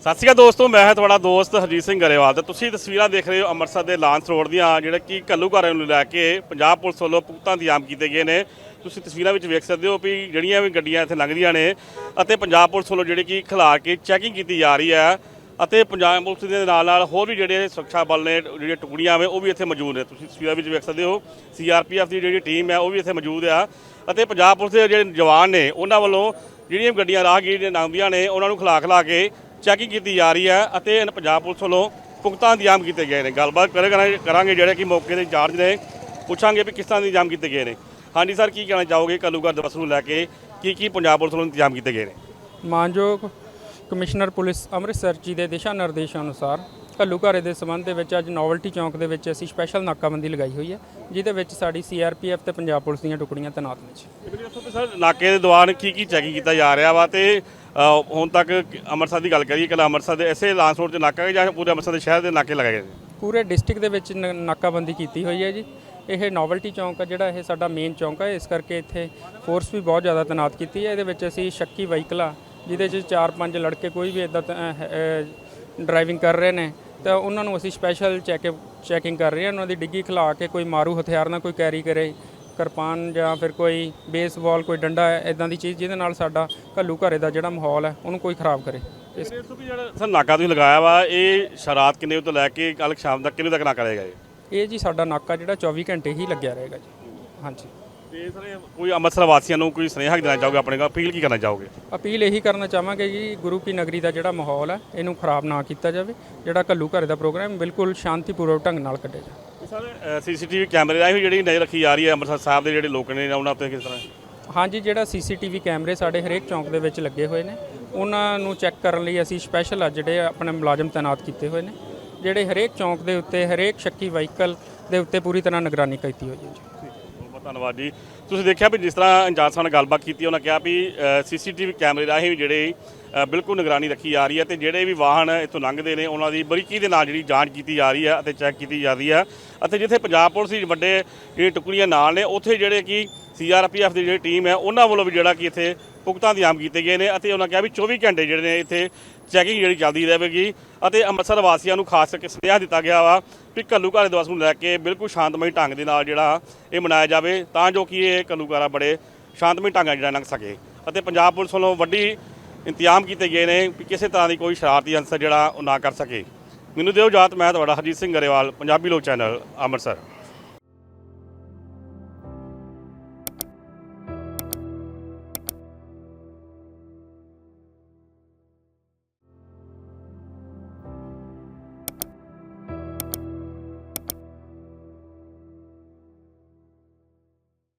ਸਤਿ ਸ਼੍ਰੀ ਅਕਾਲ ਦੋਸਤੋ, ਮੈਂ ਹਾਂ ਤੁਹਾਡਾ ਦੋਸਤ ਹਰਜੀਤ ਸਿੰਘ ਗਰੇਵਾਲ ਤੇ ਤੁਸੀਂ ਤਸਵੀਰਾਂ ਦੇਖ ਰਹੇ ਹੋ ਅੰਮ੍ਰਿਤਸਰ ਦੇ ਲਾਂਸ ਰੋਡ ਦੀਆਂ, ਜਿਹੜਾ ਕਿ ਘੱਲੂਘਾਰੇ ਨੂੰ ਲੈ ਕੇ ਪੰਜਾਬ ਪੁਲਿਸ ਵੱਲੋਂ ਪੁਖਤਾ ਇੰਤਜ਼ਾਮ ਕੀਤੇ ਗਏ ਨੇ। ਤੁਸੀਂ ਤਸਵੀਰਾਂ ਵਿੱਚ ਵੇਖ ਸਕਦੇ ਹੋ ਵੀ ਜਿਹੜੀਆਂ ਵੀ ਗੱਡੀਆਂ ਇੱਥੇ ਲੰਘਦੀਆਂ ਨੇ ਅਤੇ ਪੰਜਾਬ ਪੁਲਿਸ ਵੱਲੋਂ ਜਿਹੜੀ ਕਿ ਖਿਲਾ ਕੇ ਚੈਕਿੰਗ ਕੀਤੀ ਜਾ ਰਹੀ ਹੈ ਅਤੇ ਪੰਜਾਬ ਪੁਲਿਸ ਦੇ ਨਾਲ ਨਾਲ ਹੋਰ ਵੀ ਜਿਹੜੇ ਸੁਰੱਖਿਆ ਬਲ ਨੇ, ਜਿਹੜੀਆਂ ਟੁਕੜੀਆਂ ਵੇ, ਉਹ ਵੀ ਇੱਥੇ ਮੌਜੂਦ ਨੇ। ਤੁਸੀਂ ਤਸਵੀਰਾਂ ਵਿੱਚ ਵੇਖ ਸਕਦੇ ਹੋ ਸੀਆਰਪੀਐਫ ਦੀ ਜਿਹੜੀ ਟੀਮ ਹੈ, ਉਹ ਵੀ ਇੱਥੇ ਮੌਜੂਦ ਆ ਅਤੇ ਪੰਜਾਬ ਪੁਲਿਸ ਦੇ ਜਿਹੜੇ ਜਵਾਨ ਨੇ, ਉਹਨਾਂ ਵੱਲੋਂ ਜਿਹੜੀਆਂ ਗੱਡੀਆਂ ਰਾਹਗੀਰ ਲੰਘਦੀਆਂ ਨੇ, ਉਹਨਾਂ ਨੂੰ ਖਿਲਾ ਖਿਲਾ ਕੇ ਚੈਕਿੰਗ ਕੀਤੀ ਜਾ ਰਹੀ ਹੈ ਅਤੇ ਇਹਨਾਂ ਪੰਜਾਬ ਪੁਲਿਸ ਵੱਲੋਂ ਪੁਖਤਾ ਇੰਤਜ਼ਾਮ ਕੀਤੇ ਗਏ ਨੇ। ਗੱਲਬਾਤ ਕਰਾਂਗੇ ਕਰਾਂਗੇ ਜਿਹੜੇ ਕਿ ਮੌਕੇ ਦੇ ਇੰਚਾਰਜ ਨੇ। ਪੁੱਛਾਂਗੇ ਵੀ ਕਿਸ ਤਰ੍ਹਾਂ ਦੇ ਇੰਤਜ਼ਾਮ ਕੀਤੇ ਗਏ ਨੇ। ਹਾਂਜੀ ਸਰ, ਕੀ ਕਹਿਣਾ ਚਾਹੋਗੇ? ਕੱਲੂਗਰ ਦਿਵਸ ਨੂੰ ਲੈ ਕੇ ਕੀ ਕੀ ਪੰਜਾਬ ਪੁਲਿਸ ਵੱਲੋਂ ਇੰਤਜ਼ਾਮ ਕੀਤੇ ਗਏ ਨੇ? ਮਾਨਯੋਗ ਕਮਿਸ਼ਨਰ ਪੁਲਿਸ ਅੰਮ੍ਰਿਤਸਰ ਜੀ ਦੇ ਦਿਸ਼ਾ ਨਿਰਦੇਸ਼ਾਂ ਅਨੁਸਾਰ ਘੱਲੂਘਾਰੇ ਦੇ ਸਬੰਧ ਦੇ ਵਿੱਚ ਅੱਜ ਨੋਵਲਟੀ ਚੌਂਕ ਦੇ ਵਿੱਚ ਅਸੀਂ ਸਪੈਸ਼ਲ ਨਾਕਾਬੰਦੀ ਲਗਾਈ ਹੋਈ ਹੈ ਜਿਹਦੇ ਵਿੱਚ ਸਾਡੀ ਸੀਆਰਪੀਐਫ ਤੇ ਪੰਜਾਬ ਪੁਲਿਸ ਦੀਆਂ ਟੁਕੜੀਆਂ ਤੈਨਾਤ ਨੇ ਜੀ। ਕਿ ਸਰ ਨਾਕੇ ਦੇ ਦੌਰਾਨ ਕੀ ਕੀ ਚੈਕਿੰਗ ਕੀਤਾ ਜਾ ਰਿਹਾ ਵਾ ਤੇ ਅ, ਹੁਣ ਤੱਕ ਅੰਮ੍ਰਿਤਸਰ ਦੀ ਗੱਲ ਕਰੀਏ ਕਿ ਅੰਮ੍ਰਿਤਸਰ ਦੇ ਐਸੇ ਲਾਂਸ ਰੋਡ ਤੇ ਨਾਕਾ ਹੈ ਜਾਂ ਪੂਰੇ ਅੰਮ੍ਰਿਤਸਰ ਦੇ ਸ਼ਹਿਰ ਦੇ ਨਾਕੇ ਲਗਾਏ ਗਏ ਨੇ? ਪੂਰੇ ਡਿਸਟ੍ਰਿਕਟ ਦੇ ਵਿੱਚ ਨ- ਨਾਕਾਬੰਦੀ ਕੀਤੀ ਹੋਈ ਹੈ ਜੀ। ਇਹ ਨੋਵਲਟੀ ਚੌਂਕ ਆ ਜਿਹੜਾ ਇਹ ਸਾਡਾ ਮੇਨ ਚੌਂਕ ਹੈ ਇਸ ਕਰਕੇ ਇੱਥੇ ਫੋਰਸ ਵੀ ਬਹੁਤ ਜ਼ਿਆਦਾ ਤੈਨਾਤ ਕੀਤੀ ਹੈ। ਇਹਦੇ ਵਿੱਚ ਅਸੀਂ ਸ਼ੱਕੀ ਵਹੀਕਲ ਜਿਹਦੇ 'ਚ 4-5 ਲੜਕੇ ਕੋਈ ਵੀ ਇਦਾਂ ਡਰਾਈਵਿੰਗ ਕਰ ਰਹੇ ਨੇ। ਤਾਂ ਉਹਨਾਂ ਨੂੰ ਅਸੀਂ ਸਪੈਸ਼ਲ ਚੈੱਕ ਚੈਕਿੰਗ ਕਰ ਰਹੇ ਹਾਂ। ਉਹਨਾਂ ਦੀ ਡਿੱਗੀ ਖਿਲਾ ਕੇ ਕੋਈ ਮਾਰੂ ਹਥਿਆਰ ਨਾ ਕੋਈ ਕੈਰੀ ਕਰੇ ਕਿਰਪਾਨ ਜਾਂ ਫਿਰ ਕੋਈ ਬੇਸਬਾਲ ਕੋਈ ਡੰਡਾ ਇਦਾਂ ਦੀ ਚੀਜ਼ ਜਿਹਦੇ ਨਾਲ ਸਾਡਾ ਘੱਲੂ ਘਰੇ ਦਾ ਜਿਹੜਾ ਮਾਹੌਲ ਹੈ ਉਹਨੂੰ ਕੋਈ ਖਰਾਬ ਕਰੇ। ਇਸ ਦੱਸੋ ਕਿ ਜਿਹੜਾ ਸਰ ਨਾਕਾ ਤੁਸੀਂ ਲਗਾਇਆ ਵਾ ਇਹ ਸ਼ਰਾਤ ਕਿੰਨੇ ਤੋਂ ਲੈ ਕੇ ਕੱਲ ਸ਼ਾਮ ਤੱਕ ਕਿੰਨੇ ਤੱਕ ਨਾਕਾ ਰਹੇਗਾ ਇਹ? ਇਹ ਜੀ ਸਾਡਾ ਨਾਕਾ ਜਿਹੜਾ 24 ਘੰਟੇ ਹੀ ਲੱਗਿਆ ਰਹੇਗਾ ਜੀ। ਹਾਂਜੀ। ਤੇ ਸਰ ਇਹ ਕੋਈ ਅੰਮ੍ਰਿਤਸਰ ਵਾਸੀਆਂ ਨੂੰ ਕੋਈ ਸੁਨੇਹਾ ਦੇਣਾ ਚਾਹੋਗੇ ਆਪਣੇ ਕੋਲ ਅਪੀਲ ਕੀ ਕਰਨਾ ਚਾਹੋਗੇ? ਅਪੀਲ ਇਹੀ ਕਰਨਾ ਚਾਹਾਂਗੇ ਜੀ ਗੁਰੂ ਕੀ ਨਗਰੀ ਦਾ ਜਿਹੜਾ ਮਾਹੌਲ ਹੈ ਇਹਨੂੰ ਖਰਾਬ ਨਾ ਕੀਤਾ ਜਾਵੇ। ਜਿਹੜਾ ਘੱਲੂ ਘਰੇ ਦਾ ਪ੍ਰੋਗਰਾਮ ਬਿਲਕੁਲ ਸ਼ਾਂਤੀਪੂਰਵਕ ਢੰਗ ਨਾਲ ਕੱਢਿਆ ਜਾਵੇ। ਸਰ ਸੀਸੀਟੀਵੀ ਕੈਮਰੇ ਰਾਹੀਂ ਜਿਹੜੀ ਨਜ਼ਰ ਰੱਖੀ ਜਾ ਰਹੀ ਹੈ ਅੰਮ੍ਰਿਤਸਰ ਸਾਹਿਬ ਦੇ ਜਿਹੜੇ ਲੋਕ ਨੇ ਉਹਨਾਂ ਉੱਤੇ ਕਿਸ ਤਰ੍ਹਾਂ? ਹਾਂਜੀ ਜਿਹੜਾ ਸੀਸੀਟੀਵੀ ਕੈਮਰੇ ਸਾਡੇ ਹਰੇਕ ਚੌਂਕ ਦੇ ਵਿੱਚ ਲੱਗੇ ਹੋਏ ਨੇ ਉਹਨਾਂ ਨੂੰ ਚੈੱਕ ਕਰਨ ਲਈ ਅਸੀਂ ਸਪੈਸ਼ਲ ਅੱਜ ਜਿਹੜੇ ਆਪਣੇ ਮੁਲਾਜ਼ਮ ਤਾਇਨਾਤ ਕੀਤੇ ਹੋਏ ਨੇ ਜਿਹੜੇ ਹਰੇਕ ਚੌਂਕ ਦੇ ਉੱਤੇ ਹਰੇਕ ਸ਼ੱਕੀ ਵਹੀਕਲ ਦੇ ਉੱਤੇ ਪੂਰੀ ਤਰ੍ਹਾਂ ਨਿਗਰਾਨੀ ਕੀਤੀ ਹੋਈ ਹੈ ਜੀ। ਬਹੁਤ ਧੰਨਵਾਦ ਜੀ। ਤੁਸੀਂ ਦੇਖਿਆ ਵੀ ਜਿਸ ਤਰ੍ਹਾਂ ਇੰਚਾਰਜ ਸਾਹਿਬ ਨਾਲ ਗੱਲਬਾਤ ਕੀਤੀ, ਉਹਨਾਂ ਕਿਹਾ ਵੀ ਸੀਸੀਟੀਵੀ ਕੈਮਰੇ ਰਾਹੀਂ ਵੀ ਜਿਹੜੇ ਬਿਲਕੁਲ ਨਿਗਰਾਨੀ ਰੱਖੀ ਜਾ ਰਹੀ ਹੈ ਤੇ ਜਿਹੜੇ ਵੀ ਵਾਹਨ ਇੱਥੋਂ ਲੰਘਦੇ ਨੇ, ਉਹਨਾਂ ਦੀ ਬਰੀਕੀ ਦੇ ਨਾਲ ਜਿਹੜੀ ਜਾਂਚ ਕੀਤੀ ਜਾ ਰਹੀ ਹੈ ਅਤੇ ਚੈੱਕ ਕੀਤੀ ਜਾ ਰਹੀ ਹੈ ਅਤੇ ਜਿੱਥੇ ਪੰਜਾਬ ਪੁਲਿਸ ਦੀ ਵੱਡੇ, ਜਿਹੜੀ ਟੁਕੜੀਆਂ ਨਾਲ ਨੇ, ਉੱਥੇ ਜਿਹੜੇ ਕਿ ਸੀਆਰਪੀਐਫ ਦੀ ਜਿਹੜੀ ਟੀਮ ਹੈ, ਉਹਨਾਂ ਵੱਲੋਂ ਵੀ ਜਿਹੜਾ ਕਿ ਇੱਥੇ ਪੁਖਤਾ ਇੰਤਜ਼ਾਮ ਕੀਤੇ ਗਏ ਨੇ ਅਤੇ ਉਹਨਾਂ ਕਿਹਾ ਵੀ 24 ਘੰਟੇ ਜਿਹੜੇ ਨੇ ਇੱਥੇ ਚੈਕਿੰਗ ਜਿਹੜੀ ਚੱਲਦੀ ਰਹੇਗੀ ਅਤੇ ਅੰਮ੍ਰਿਤਸਰ ਵਾਸੀਆਂ ਨੂੰ ਖਾਸ ਕਰਕੇ ਸੁਨੇਹਾ ਦਿੱਤਾ ਗਿਆ ਵਾ ਵੀ ਘੱਲੂਘਾਰੇ ਦਿਵਸ ਨੂੰ ਲੈ ਕੇ ਬਿਲਕੁਲ ਸ਼ਾਂਤਮਈ ਢੰਗ ਦੇ ਨਾਲ ਜਿਹੜਾ ਇਹ ਮਨਾਇਆ ਜਾਵੇ ਤਾਂ ਜੋ ਕਿ ਇਹ ਘੱਲੂਘਾਰਾ ਬੜੇ ਸ਼ਾਂਤਮਈ ਢੰਗ ਨਾਲ ਜਿਹੜਾ ਲੰਘ ਸਕੇ ਅਤੇ ਪੰਜਾਬ ਪੁਲਿਸ ਵੱਲੋਂ ਵੱਡੀ ਇੰਤਜ਼ਾਮ ਕੀਤੇ ਗਏ ਨੇ ਵੀ ਕਿਸੇ ਤਰ੍ਹਾਂ ਦੀ ਕੋਈ ਸ਼ਰਾਰਤੀ ਅੰਸਰ ਜਿਹੜਾ ਉਹ ਨਾ ਕਰ ਸਕੇ। ਮੈਨੂੰ ਦਿਓ ਜਾਤ ਮੈਂ ਤੁਹਾਡਾ ਹਰਜੀਤ ਸਿੰਘ ਗਰੇਵਾਲ, ਪੰਜਾਬੀ ਲੋਕ ਚੈਨਲ, ਅੰਮ੍ਰਿਤਸਰ।